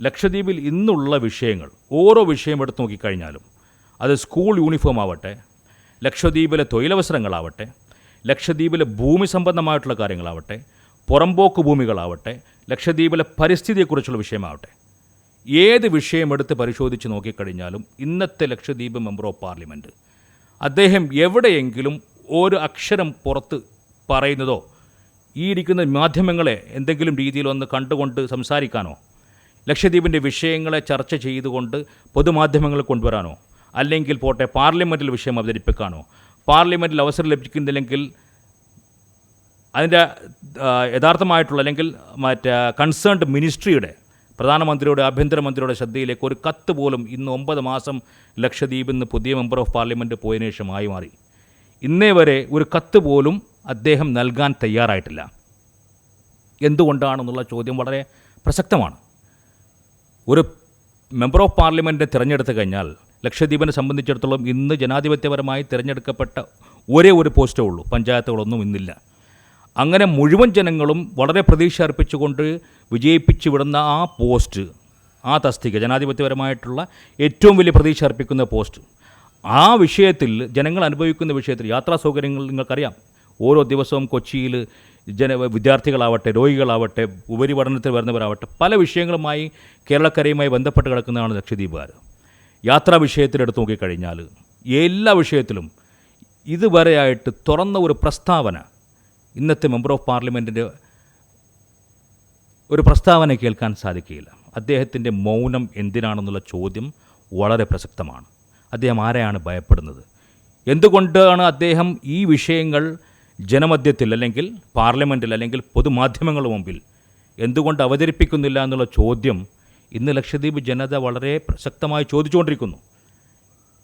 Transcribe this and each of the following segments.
ലക്ഷദ്വീപിൽ ഇന്നുള്ള വിഷയങ്ങൾ ഓരോ വിഷയം എടുത്ത് നോക്കിക്കഴിഞ്ഞാലും അത് സ്കൂൾ യൂണിഫോം ആവട്ടെ ലക്ഷദ്വീപിലെ തൊഴിലവസരങ്ങളാവട്ടെ ലക്ഷദ്വീപിലെ ഭൂമി സംബന്ധമായിട്ടുള്ള കാര്യങ്ങളാവട്ടെ പുറമ്പോക്ക് ഭൂമികളാവട്ടെ ലക്ഷദ്വീപിലെ പരിസ്ഥിതിയെക്കുറിച്ചുള്ള വിഷയമാവട്ടെ. ഏത് വിഷയം എടുത്ത് പരിശോധിച്ച് നോക്കിക്കഴിഞ്ഞാലും ഇന്നത്തെ ലക്ഷദ്വീപ് മെമ്പർ ഓഫ് പാർലമെന്റ് അദ്ദേഹം എവിടെയെങ്കിലും ഒരു അക്ഷരം പുറത്ത് പറയുന്നതോ ഈ ഇരിക്കുന്ന മാധ്യമങ്ങളെ എന്തെങ്കിലും രീതിയിൽ ഒന്ന് കണ്ടുകൊണ്ട് സംസാരിക്കാനോ ലക്ഷദ്വീപിന്റെ വിഷയങ്ങളെ ചർച്ച ചെയ്തുകൊണ്ട് പൊതുമാധ്യമങ്ങൾ കൊണ്ടുവരാനോ അല്ലെങ്കിൽ പോട്ടെ പാർലമെന്റിൽ വിഷയം അവതരിപ്പിക്കാനോ പാർലമെന്റിൽ അവസരം ലഭിക്കുന്നില്ലെങ്കിൽ അതിന്റെ യഥാർത്ഥമായിട്ടുള്ള അല്ലെങ്കിൽ മറ്റേ കൺസേൺഡ് മിനിസ്ട്രിയുടെ പ്രധാനമന്ത്രിയുടെ ആഭ്യന്തരമന്ത്രിയുടെ ശ്രദ്ധയിലേക്ക് ഒരു കത്ത് പോലും ഇന്ന് ഒമ്പത് മാസം ലക്ഷദ്വീപിൽ നിന്ന് പുതിയ മെമ്പർ ഓഫ് പാർലമെന്റ് പോയതിനു ശേഷമായി മാറി. ഇന്നേ വരെ ഒരു കത്ത് പോലും അദ്ദേഹം നൽകാൻ തയ്യാറായിട്ടില്ല. എന്തുകൊണ്ടാണെന്നുള്ള ചോദ്യം വളരെ പ്രസക്തമാണ്. ഒരു മെമ്പർ ഓഫ് പാർലമെന്റ് തിരഞ്ഞെടുത്ത് കഴിഞ്ഞാൽ ലക്ഷദ്വീപിനെ സംബന്ധിച്ചിടത്തോളം ഇന്ന് ജനാധിപത്യപരമായി തിരഞ്ഞെടുക്കപ്പെട്ട ഒരേ ഒരു പോസ്റ്റേ ഉള്ളൂ. പഞ്ചായത്തുകളൊന്നും ഇന്നില്ല. അങ്ങനെ മുഴുവൻ ജനങ്ങളും വളരെ പ്രതീക്ഷ അർപ്പിച്ചുകൊണ്ട് വിജയിപ്പിച്ചു വിടുന്ന ആ പോസ്റ്റ് ആ തസ്തിക ജനാധിപത്യപരമായിട്ടുള്ള ഏറ്റവും വലിയ പ്രതീക്ഷ അർപ്പിക്കുന്ന പോസ്റ്റ് ആ വിഷയത്തിൽ ജനങ്ങൾ അനുഭവിക്കുന്ന വിഷയത്തിൽ യാത്രാ സൗകര്യങ്ങൾ നിങ്ങൾക്കറിയാം. ഓരോ ദിവസവും കൊച്ചിയിൽ ജന വിദ്യാർത്ഥികളാവട്ടെ രോഗികളാവട്ടെ ഉപരിപഠനത്തിൽ വരുന്നവരാവട്ടെ പല വിഷയങ്ങളുമായി കേരളക്കരയുമായി ബന്ധപ്പെട്ട് കിടക്കുന്നതാണ് ലക്ഷദ്വീപുകാർ. യാത്രാ വിഷയത്തിലെടുത്ത് നോക്കിക്കഴിഞ്ഞാൽ എല്ലാ വിഷയത്തിലും ഇതുവരെയായിട്ട് തുറന്ന ഒരു പ്രസ്താവന ഇന്നത്തെ മെമ്പർ ഓഫ് പാർലമെന്റിന്റെ ഒരു പ്രസ്താവന കേൾക്കാൻ സാധിക്കുകയില്ല. അദ്ദേഹത്തിന്റെ മൗനം എന്തിനാണെന്നുള്ള ചോദ്യം വളരെ പ്രസക്തമാണ്. അദ്ദേഹം ആരെയാണ് ഭയപ്പെടുന്നത്? എന്തുകൊണ്ടാണ് അദ്ദേഹം ഈ വിഷയങ്ങൾ ജനമധ്യത്തിൽ അല്ലെങ്കിൽ പാർലമെന്റിൽ അല്ലെങ്കിൽ പൊതുമാധ്യമങ്ങളുടെ മുമ്പിൽ എന്തുകൊണ്ട് അവതരിപ്പിക്കുന്നില്ല എന്നുള്ള ചോദ്യം ഇന്ന് ലക്ഷദ്വീപ് ജനത വളരെ പ്രസക്തമായി ചോദിച്ചുകൊണ്ടിരിക്കുന്നു.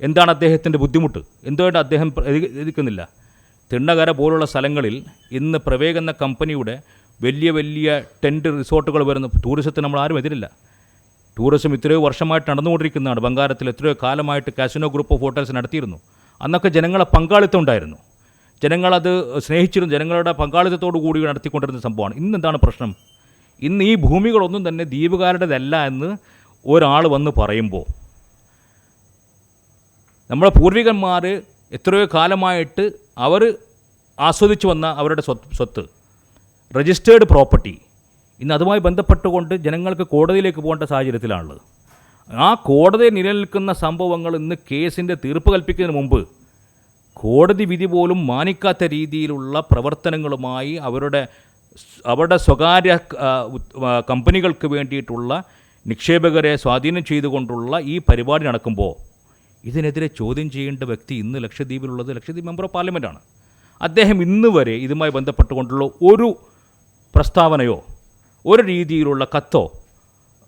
എന്താണ് അദ്ദേഹത്തിന്റെ ബുദ്ധിമുട്ട്? എന്തുകൊണ്ട് അദ്ദേഹം പ്രതികരിക്കുന്നില്ല തിണ്ണകര പോലുള്ള സ്ഥലങ്ങളിൽ ഇന്ന് പ്രവേഗ് എന്ന കമ്പനിയുടെ വലിയ വലിയ ടെന്റ് റിസോർട്ടുകൾ വരുന്ന ടൂറിസത്തിന് നമ്മൾ ആരും എതിരില്ല. ടൂറിസം ഇത്രയോ വർഷമായിട്ട് നടന്നുകൊണ്ടിരിക്കുന്നതാണ്. ബംഗാരത്തിൽ എത്രയോ കാലമായിട്ട് കാസിനോ ഗ്രൂപ്പ് ഓഫ് ഹോട്ടൽസ് നടത്തിയിരുന്നു. അന്നൊക്കെ ജനങ്ങളെ പങ്കാളിത്തം ഉണ്ടായിരുന്നു. ജനങ്ങളത് സ്നേഹിച്ചിരുന്നു ജനങ്ങളുടെ പങ്കാളിത്തത്തോടു കൂടി നടത്തിക്കൊണ്ടിരുന്ന സംഭവമാണ്. ഇന്ന് എന്താണ് പ്രശ്നം? ഇന്ന് ഈ ഭൂമികളൊന്നും തന്നെ ദ്വീപുകാരുടേതല്ല എന്ന് ഒരാൾ വന്ന് പറയുമ്പോൾ നമ്മുടെ പൂർവികന്മാർ എത്രയോ കാലമായിട്ട് അവർ ആസ്വദിച്ചു വന്ന അവരുടെ സ്വത്ത് സ്വത്ത് രജിസ്റ്റേർഡ് പ്രോപ്പർട്ടി ഇന്ന് അതുമായി ബന്ധപ്പെട്ടുകൊണ്ട് ജനങ്ങൾക്ക് കോടതിയിലേക്ക് പോകേണ്ട സാഹചര്യത്തിലാണുള്ളത്. ആ കോടതി നിലനിൽക്കുന്ന സംഭവങ്ങൾ ഇന്ന് കേസിന്റെ തീർപ്പ് കൽപ്പിക്കുന്നതിന് മുമ്പ് കോടതി വിധി പോലും മാനിക്കാത്ത രീതിയിലുള്ള പ്രവർത്തനങ്ങളുമായി അവരുടെ അവരുടെ സ്വകാര്യ കമ്പനികൾക്ക് വേണ്ടിയിട്ടുള്ള നിക്ഷേപകരെ സ്വാധീനം ചെയ്തുകൊണ്ടുള്ള ഈ പരിപാടി നടക്കുമ്പോൾ ഇതിനെതിരെ ചോദ്യം ചെയ്യേണ്ട വ്യക്തി ഇന്ന് ലക്ഷദ്വീപിലുള്ളത് ലക്ഷദ്വീപ് മെമ്പർ ഓഫ് പാർലമെന്റാണ് അദ്ദേഹം ഇന്ന് വരെ ഇതുമായി ബന്ധപ്പെട്ടുകൊണ്ടുള്ള ഒരു പ്രസ്താവനയോ ഒരു രീതിയിലുള്ള കത്തോ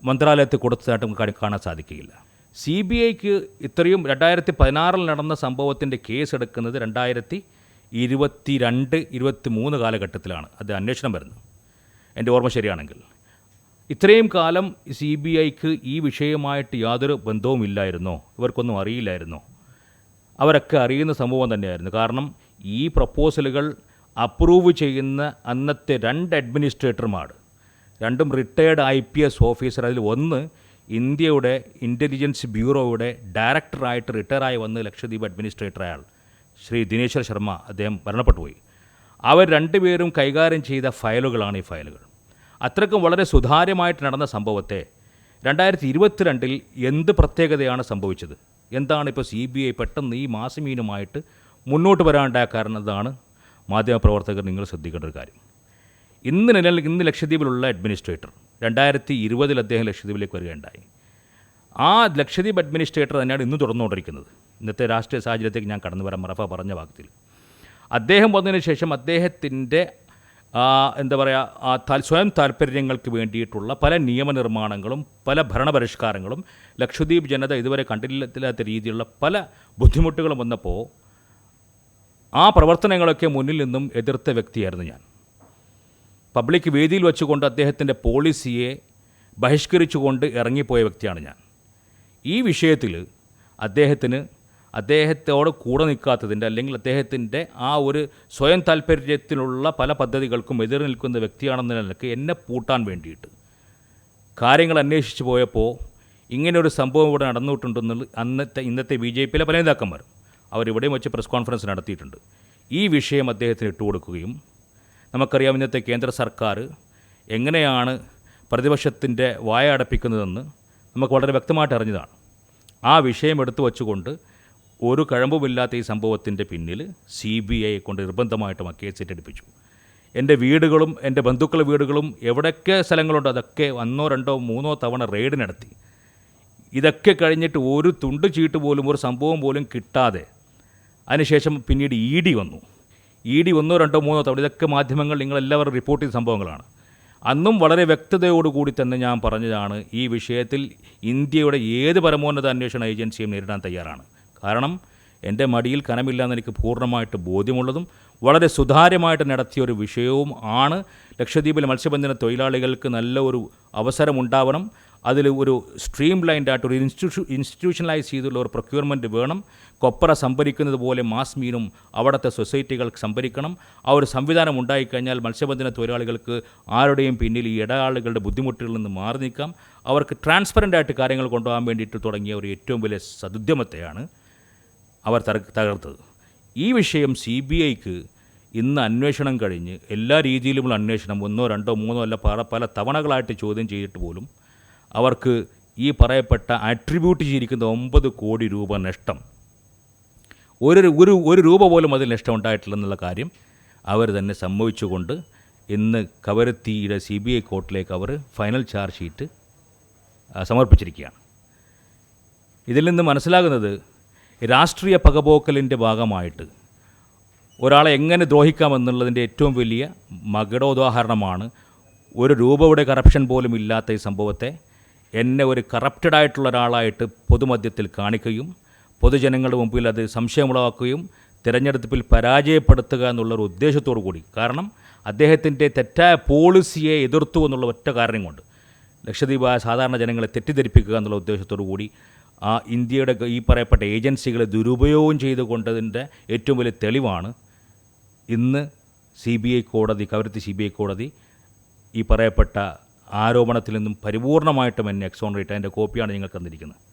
മന്ത്രാലയത്തിൽ കൊടുത്തതായിട്ട് നമുക്ക് കാണാൻ സാധിക്കുകയില്ല. സി ബി ഐക്ക് ഇത്രയും രണ്ടായിരത്തി പതിനാറിൽ നടന്ന സംഭവത്തിന്റെ കേസ് എടുക്കുന്നത് രണ്ടായിരത്തി ഇരുപത്തി രണ്ട് ഇരുപത്തി മൂന്ന് കാലഘട്ടത്തിലാണ്. അത് അന്വേഷണം വരുന്നത് എന്റെ ഓർമ്മ ശരിയാണെങ്കിൽ. ഇത്രയും കാലം സി ബി ഐക്ക് ഈ വിഷയമായിട്ട് യാതൊരു ബന്ധവുമില്ലായിരുന്നോ ഇവർക്കൊന്നും അറിയില്ലായിരുന്നോ? അവരൊക്കെ അറിയുന്ന സംഭവം തന്നെയായിരുന്നു. കാരണം ഈ പ്രപ്പോസലുകൾ അപ്രൂവ് ചെയ്യുന്ന അന്നത്തെ രണ്ട് അഡ്മിനിസ്ട്രേറ്റർമാർ രണ്ടും retired I P S officer അതിൽ ഒന്ന് ഇന്ത്യയുടെ ഇന്റലിജൻസ് ബ്യൂറോയുടെ ഡയറക്ടറായിട്ട് റിട്ടയറായി വന്ന് ലക്ഷദ്വീപ് അഡ്മിനിസ്ട്രേറ്റർ അയാൾ ശ്രീ ദിനേശ്വർ ശർമ്മ അദ്ദേഹം മരണപ്പെട്ടുപോയി അവർ രണ്ടുപേരും കൈകാര്യം ചെയ്ത ഫയലുകളാണ് ഈ ഫയലുകൾ. അത്രക്കും വളരെ സുതാര്യമായിട്ട് നടന്ന സംഭവത്തെ രണ്ടായിരത്തി ഇരുപത്തിരണ്ടിൽ എന്ത് പ്രത്യേകതയാണ് സംഭവിച്ചത്? എന്താണ് ഇപ്പോൾ സി ബി ഐ പെട്ടെന്ന് ഈ മാസമീനുമായിട്ട് മുന്നോട്ട് വരാനുണ്ടായ കാരണം മാധ്യമപ്രവർത്തകർ നിങ്ങൾ ശ്രദ്ധിക്കേണ്ട ഒരു കാര്യം. ഇന്ന് നിലനിൽ ഇന്ന് ലക്ഷദ്വീപിലുള്ള അഡ്മിനിസ്ട്രേറ്റർ രണ്ടായിരത്തി ഇരുപതിൽ അദ്ദേഹം ലക്ഷദ്വീപിലേക്ക് വരികയുണ്ടായി. ആ ലക്ഷദ്വീപ് അഡ്മിനിസ്ട്രേറ്റർ തന്നെയാണ് ഇന്ന് തുടർന്നുകൊണ്ടിരിക്കുന്നത് ഇന്നത്തെ രാഷ്ട്രീയ സാഹചര്യത്തേക്ക് ഞാൻ കടന്നു വരാം മറഫ പറഞ്ഞ വാക്യത്തിൽ. അദ്ദേഹം വന്നതിന് ശേഷം അദ്ദേഹത്തിന്റെ എന്താ പറയുക സ്വയം താല്പര്യങ്ങൾക്ക് വേണ്ടിയിട്ടുള്ള പല നിയമനിർമ്മാണങ്ങളും പല ഭരണപരിഷ്കാരങ്ങളും ലക്ഷദ്വീപ് ജനത ഇതുവരെ കണ്ടില്ലാത്ത രീതിയിലുള്ള പല ബുദ്ധിമുട്ടുകളും വന്നപ്പോൾ ആ പ്രവർത്തനങ്ങളൊക്കെ മുന്നിൽ നിന്നും എതിർത്ത വ്യക്തിയായിരുന്നു ഞാൻ. പബ്ലിക് വേദിയിൽ വെച്ചുകൊണ്ട് അദ്ദേഹത്തിന്റെ പോളിസിയെ ബഹിഷ്കരിച്ചുകൊണ്ട് ഇറങ്ങിപ്പോയ വ്യക്തിയാണ് ഞാൻ. ഈ വിഷയത്തിൽ അദ്ദേഹത്തിന് അദ്ദേഹത്തോട് കൂടെ നിൽക്കാത്തതിന്റെ അല്ലെങ്കിൽ അദ്ദേഹത്തിന്റെ ആ ഒരു സ്വയം താല്പര്യത്തിലുള്ള പല പദ്ധതികൾക്കും എതിർ നിൽക്കുന്ന വ്യക്തിയാണെന്ന നിലയ്ക്ക് എന്നെ പൂട്ടാൻ വേണ്ടിയിട്ട്. കാര്യങ്ങൾ അന്വേഷിച്ച് പോയപ്പോൾ ഇങ്ങനെയൊരു സംഭവം ഇവിടെ നടന്നിട്ടുണ്ടെന്നുള്ള അന്നത്തെ ഇന്നത്തെ ബി ജെ പിയിലെ പല നേതാക്കന്മാരും അവരിവിടെയും വെച്ച് പ്രസ് കോൺഫറൻസ് നടത്തിയിട്ടുണ്ട്. ഈ വിഷയം അദ്ദേഹത്തിന് ഇട്ടുകൊടുക്കുകയും നമുക്കറിയാം ഇന്നത്തെ കേന്ദ്ര സർക്കാർ എങ്ങനെയാണ് പ്രതിപക്ഷത്തിന്റെ വായ അടപ്പിക്കുന്നതെന്ന് നമുക്ക് വളരെ വ്യക്തമായിട്ട് അറിഞ്ഞതാണ്. ആ വിഷയം എടുത്തു വച്ചുകൊണ്ട് ഒരു കഴമ്പുമില്ലാത്ത ഈ സംഭവത്തിന്റെ പിന്നിൽ സി ബി ഐ കൊണ്ട് നിർബന്ധമായിട്ടും ആ കേസ് ഏറ്റെടുപ്പിച്ചു. എന്റെ വീടുകളും എന്റെ ബന്ധുക്കളുടെ വീടുകളും എവിടെയൊക്കെ സ്ഥലങ്ങളുണ്ടോ അതൊക്കെ ഒന്നോ രണ്ടോ മൂന്നോ തവണ റെയ്ഡ് നടത്തി. ഇതൊക്കെ കഴിഞ്ഞിട്ട് ഒരു തുണ്ട് ചീട്ട് പോലും ഒരു സംഭവം പോലും കിട്ടാതെ അതിനുശേഷം പിന്നീട് ഇ ഡി വന്നു. ഇ ഡി ഒന്നോ രണ്ടോ മൂന്നോ തവണ ഇതൊക്കെ മാധ്യമങ്ങൾ നിങ്ങളെല്ലാവരും റിപ്പോർട്ട് ചെയ്ത സംഭവങ്ങളാണ്. അന്നും വളരെ വ്യക്തതയോടുകൂടി തന്നെ ഞാൻ പറഞ്ഞതാണ് ഈ വിഷയത്തിൽ ഇന്ത്യയുടെ ഏത് പരമോന്നത അന്വേഷണ ഏജൻസിയും നേരിടാൻ തയ്യാറാണ്. കാരണം എന്റെ മടിയിൽ കനമില്ലെന്ന് എനിക്ക് പൂർണമായിട്ട് ബോധ്യമുള്ളതും വളരെ സുതാര്യമായിട്ട് നടത്തിയ ഒരു വിഷയവും ആണ്. ലക്ഷദ്വീപിലെ മത്സ്യബന്ധന തൊഴിലാളികൾക്ക് നല്ല ഒരു അവസരമുണ്ടാവണം. അതിൽ ഒരു സ്ട്രീം ലൈൻഡ് ആയിട്ട് ഒരു ഇൻസ്റ്റിറ്റ്യൂഷൻ ഇൻസ്റ്റിറ്റ്യൂഷനലൈസ് ചെയ്തുള്ള ഒരു പ്രൊക്യൂർമെന്റ് വേണം. കൊപ്പറ സംഭരിക്കുന്നത് പോലെ മാസ് മീനും അവിടുത്തെ സൊസൈറ്റികൾക്ക് സംഭരിക്കണം. ആ ഒരു സംവിധാനം ഉണ്ടായിക്കഴിഞ്ഞാൽ മത്സ്യബന്ധന തൊഴിലാളികൾക്ക് ആരുടെയും പിന്നിൽ ഈ ഇടയാളുകളുടെ ബുദ്ധിമുട്ടുകളിൽ നിന്ന് മാറി നിൽക്കാം. അവർക്ക് ട്രാൻസ്പെറന്റ് ആയിട്ട് കാര്യങ്ങൾ കൊണ്ടുപോകാൻ വേണ്ടിയിട്ട് തുടങ്ങിയ ഒരു ഏറ്റവും വലിയ സദുദ്യമത്തെയാണ് അവർ തകർ തകർത്തത്. ഈ വിഷയം സി ബി ഐക്ക് ഇന്ന് അന്വേഷണം കഴിഞ്ഞ് എല്ലാ രീതിയിലുമുള്ള അന്വേഷണം ഒന്നോ രണ്ടോ മൂന്നോ അല്ല പല പല തവണകളായിട്ട് ചോദ്യം ചെയ്തിട്ട് പോലും അവർക്ക് ഈ പറയപ്പെട്ട അട്രിബ്യൂട്ട് ചെയ്തിരിക്കുന്ന ഒമ്പത് കോടി രൂപ നഷ്ടം. ഒരു ഒരു ഒരു രൂപ പോലും അതിൽ നഷ്ടം ഉണ്ടായിട്ടില്ലെന്നുള്ള കാര്യം അവർ തന്നെ സമ്മതിച്ചുകൊണ്ട് ഇന്ന് കവരത്തിയുടെ സി ബി ഐ കോർട്ടിലേക്ക് അവർ ഫൈനൽ ചാർജ് ഷീറ്റ് സമർപ്പിച്ചിരിക്കുകയാണ്. ഇതിൽ നിന്ന് മനസ്സിലാകുന്നത് രാഷ്ട്രീയ പകപോക്കലിന്റെ ഭാഗമായിട്ട് ഒരാളെ എങ്ങനെ ദ്രോഹിക്കാമെന്നുള്ളതിന്റെ ഏറ്റവും വലിയ മകടോദാഹരണമാണ് ഒരു രൂപയുടെ കറപ്ഷൻ പോലും ഇല്ലാത്ത ഈ സംഭവത്തെ എന്നെ ഒരു കറപ്റ്റഡ് ആയിട്ടുള്ള ഒരാളായിട്ട് പൊതുമധ്യത്തിൽ കാണിക്കുകയും പൊതുജനങ്ങളുടെ മുമ്പിൽ അത് സംശയമുളവാക്കുകയും തിരഞ്ഞെടുപ്പിൽ പരാജയപ്പെടുത്തുക എന്നുള്ളൊരു ഉദ്ദേശത്തോടു കൂടി. കാരണം അദ്ദേഹത്തിന്റെ തെറ്റായ പോളിസിയെ എതിർത്തു എന്നുള്ള ഒറ്റ കാരണം കൊണ്ട് ലക്ഷദ്വീപ് സാധാരണ ജനങ്ങളെ തെറ്റിദ്ധരിപ്പിക്കുക എന്നുള്ള ഉദ്ദേശത്തോടു കൂടി ആ ഇന്ത്യയുടെ ഈ പറയപ്പെട്ട ഏജൻസികളെ ദുരുപയോഗം ചെയ്തുകൊണ്ടതിന്റെ ഏറ്റവും വലിയ തെളിവാണ് ഇന്ന് സി ബി ഐ കോടതി കവരത്തി സി ബി ഐ കോടതി ഈ പറയപ്പെട്ട ആരോപണത്തിൽ നിന്നും പരിപൂർണമായിട്ടും എന്നെ എക്സോണറേറ്റ് അതിന്റെ കോപ്പിയാണ് നിങ്ങൾക്ക് തന്നിരിക്കുന്നത്.